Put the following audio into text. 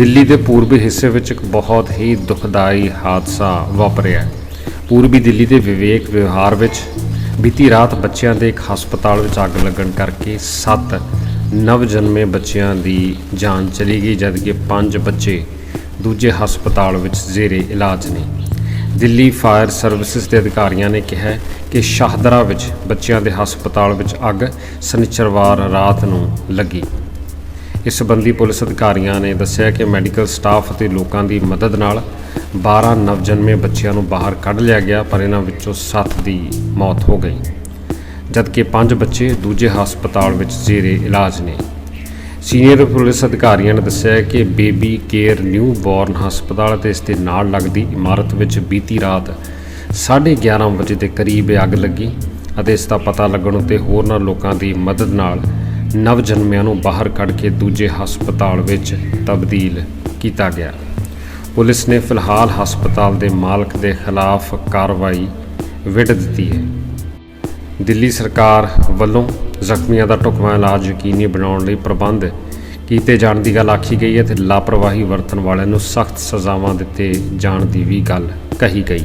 ਦਿੱਲੀ ਦੇ ਪੂਰਬੀ ਹਿੱਸੇ ਵਿੱਚ ਇੱਕ ਬਹੁਤ ਹੀ ਦੁਖਦਾਈ ਹਾਦਸਾ ਵਾਪਰਿਆ ਪੂਰਬੀ ਦਿੱਲੀ ਦੇ ਵਿਵੇਕ ਵਿਹਾਰ ਵਿੱਚ ਬੀਤੀ ਰਾਤ ਬੱਚਿਆਂ ਦੇ ਇੱਕ ਹਸਪਤਾਲ ਵਿੱਚ ਅੱਗ ਲੱਗਣ ਕਰਕੇ 7 ਨਵਜਨਮੇ ਬੱਚਿਆਂ ਦੀ ਜਾਨ ਚਲੀ ਗਈ, ਜਦਕਿ 5 ਬੱਚੇ ਦੂਜੇ ਹਸਪਤਾਲ ਵਿੱਚ ਜ਼ੇਰੇ ਇਲਾਜ ਨੇ। ਦਿੱਲੀ ਫਾਇਰ ਸਰਵਿਸਿਜ਼ ਦੇ ਅਧਿਕਾਰੀਆਂ ਨੇ ਕਿਹਾ ਕਿ ਸ਼ਾਹਦਰਾ ਵਿੱਚ ਬੱਚਿਆਂ ਦੇ ਹਸਪਤਾਲ ਵਿੱਚ ਅੱਗ ਸ਼ਨਿਚਰਵਾਰ ਰਾਤ ਨੂੰ ਲੱਗੀ। ਇਸ ਸੰਬੰਧੀ ਪੁਲਿਸ ਅਧਿਕਾਰੀਆਂ ਨੇ ਦੱਸਿਆ ਕਿ ਮੈਡੀਕਲ ਸਟਾਫ ਅਤੇ ਲੋਕਾਂ ਦੀ ਮਦਦ ਨਾਲ 12 ਨਵਜਨਮੇ ਬੱਚਿਆਂ ਨੂੰ ਬਾਹਰ ਕੱਢ ਲਿਆ ਗਿਆ, ਪਰ ਇਹਨਾਂ ਵਿੱਚੋਂ 7 ਦੀ ਮੌਤ ਹੋ ਗਈ। ਜਦਕਿ 5 ਬੱਚੇ ਦੂਜੇ ਹਸਪਤਾਲ ਵਿੱਚ ਜ਼ੇਰੇ ਇਲਾਜ ਨੇ। ਸੀਨੀਅਰ ਪੁਲਿਸ ਅਧਿਕਾਰੀਆਂ ਨੇ ਦੱਸਿਆ ਕਿ ਬੇਬੀ ਕੇਅਰ ਨਿਊ ਬੋਰਨ ਹਸਪਤਾਲ ਅਤੇ ਇਸ ਦੇ ਨਾਲ ਲੱਗਦੀ ਇਮਾਰਤ ਵਿੱਚ ਬੀਤੀ ਰਾਤ 11:30 ਵਜੇ ਦੇ ਕਰੀਬ ਅੱਗ ਲੱਗੀ ਅਤੇ ਇਸ ਦਾ ਪਤਾ ਲੱਗਣ ਉੱਤੇ ਹੋਰਨਾਂ ਲੋਕਾਂ ਦੀ ਮਦਦ ਨਾਲ ਨਵ ਜਨਮਿਆਂ ਨੂੰ ਬਾਹਰ ਕੱਢ ਕੇ ਦੂਜੇ ਹਸਪਤਾਲ ਵਿੱਚ ਤਬਦੀਲ ਕੀਤਾ ਗਿਆ। ਪੁਲਿਸ ਨੇ ਫਿਲਹਾਲ ਹਸਪਤਾਲ ਦੇ ਮਾਲਕ ਦੇ ਖਿਲਾਫ ਕਾਰਵਾਈ ਵਿੱਢ ਦਿੱਤੀ ਹੈ। ਦਿੱਲੀ ਸਰਕਾਰ ਵੱਲੋਂ ਜ਼ਖਮੀਆਂ ਦਾ ਢੁਕਵਾਂ ਇਲਾਜ ਯਕੀਨੀ ਬਣਾਉਣ ਲਈ ਪ੍ਰਬੰਧ ਕੀਤੇ ਜਾਣ ਦੀ ਗੱਲ ਆਖੀ ਗਈ ਹੈ ਤੇ ਲਾਪਰਵਾਹੀ ਵਰਤਣ ਵਾਲਿਆਂ ਨੂੰ ਸਖਤ ਸਜ਼ਾਵਾਂ ਦਿੱਤੇ ਜਾਣ ਦੀ ਵੀ ਗੱਲ ਕਹੀ ਗਈ।